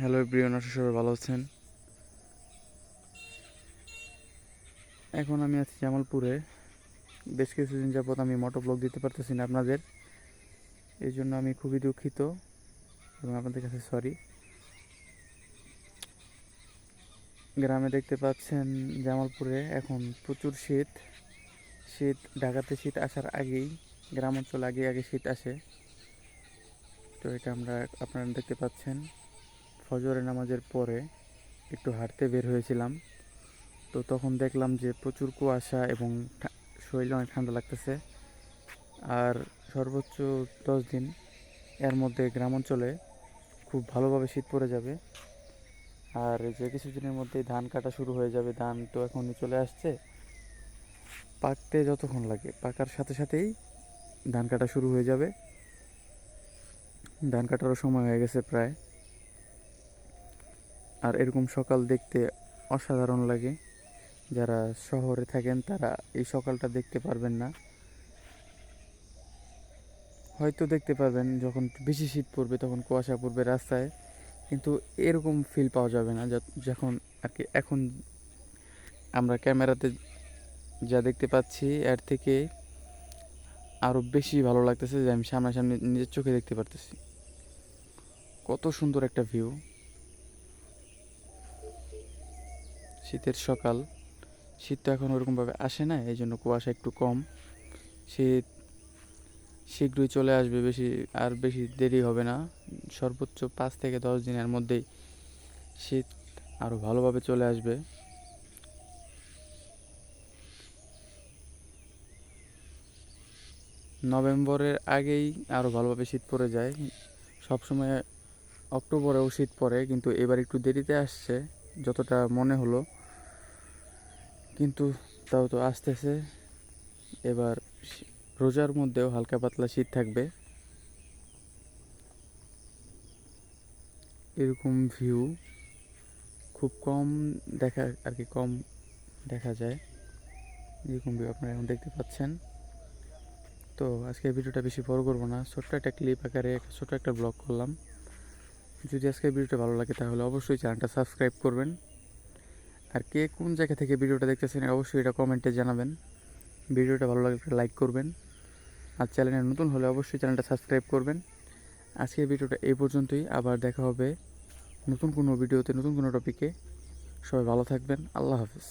Hello প্রিয় আশা সবাই ভালো আছেন। এখন আমি আছি জামালপুরে। বেশ কিছুদিন যাবৎ আমি মোটো ব্লগ দিতে পারতেছি না আপনাদের। এই জন্য আমি খুবই দুঃখিত এবং আপনাদের কাছে সরি গ্রামে দেখতে পাচ্ছেন জামালপুরে এখন প্রচুর শীত। শীত, ঢাকাতে শীত আসার আগেই গ্রাম অঞ্চলে আগে আগে শীত আসে। তো এটা আমরা আপনারা দেখতে পাচ্ছেন। ফজরের নামাজের পরে একটু হাঁটতে বের হয়েছিলাম। তো তখন দেখলাম যে প্রচুর কুয়াশা এবং শরীরে অনেক ঠান্ডা লাগতেছে। আর সর্বোচ্চ দশ দিন এর মধ্যে গ্রাম অঞ্চলে খুব ভালোভাবে শীত পড়ে যাবে। আর যে কিছুদিনের মধ্যেই ধান কাটা শুরু হয়ে যাবে। ধান তো এখনই চলে আসছে। পাকতে যতক্ষণ লাগে, পাকার সাথে সাথেই ধান কাটা শুরু হয়ে যাবে। ধান কাটারও সময় হয়ে গেছে প্রায়। আর এরকম সকাল দেখতে অসাধারণ লাগে। যারা শহরে থাকেন, তারা এই সকালটা দেখতে পারবেন না। হয়তো দেখতে পারবেন যখন বেশি শীত পড়বে, তখন কুয়াশা পড়বে রাস্তায়, কিন্তু এরকম ফিল পাওয়া যাবে না। যখন আর কি এখন আমরা ক্যামেরাতে যা দেখতে পাচ্ছি, এর থেকে আরও বেশি ভালো লাগতেছে যে আমি সামনাসামনি নিজের চোখে দেখতে পারতেছি। কত সুন্দর একটা ভিউ শীতের সকাল। শীত তো এখন ওরকমভাবে আসে না এই জন্য কুয়াশা একটু কম। শীত শীঘ্রই চলে আসবে, বেশি, আর বেশি দেরি হবে না। সর্বোচ্চ পাঁচ থেকে দশ দিনের মধ্যেই শীত আরও ভালোভাবে চলে আসবে। নভেম্বরের আগেই আরও ভালোভাবে শীত পড়ে যায়। সবসময় অক্টোবরেও শীত পড়ে, কিন্তু এবার একটু দেরিতে আসছে, যতটা মনে হলো। কিন্তু তাও তো আসতেছে। এবার রোজার মধ্যেও হালকা পাতলা শীত থাকবে। এরকম ভিউ খুব কম দেখা, আর কি কম দেখা যায়। এরকম ভিউ আপনারা এখন দেখতে পাচ্ছেন। তো আজকে ভিডিওটা বেশি বড় করব না। ছোট্ট একটা ক্লিপ আকারে একটা ছোট্ট একটা ব্লগ করলাম। যদি আজকে ভিডিওটা ভালো লাগে তাহলে অবশ্যই চ্যানেলটা সাবস্ক্রাইব করবেন। আর কে কোন জায়গা থেকে ভিডিওটা দেখতেছেন অবশ্যই এটা কমেন্টে জানাবেন। ভিডিওটা ভালো লাগলে লাইক করবেন। আর চ্যানেলে নতুন হলে অবশ্যই চ্যানেলটা সাবস্ক্রাইব করবেন। আজকের ভিডিওটা এই পর্যন্তই। আবার দেখা হবে নতুন কোনো ভিডিওতে, নতুন কোনো টপিকে সবাই ভালো থাকবেন। আল্লাহ হাফিজ।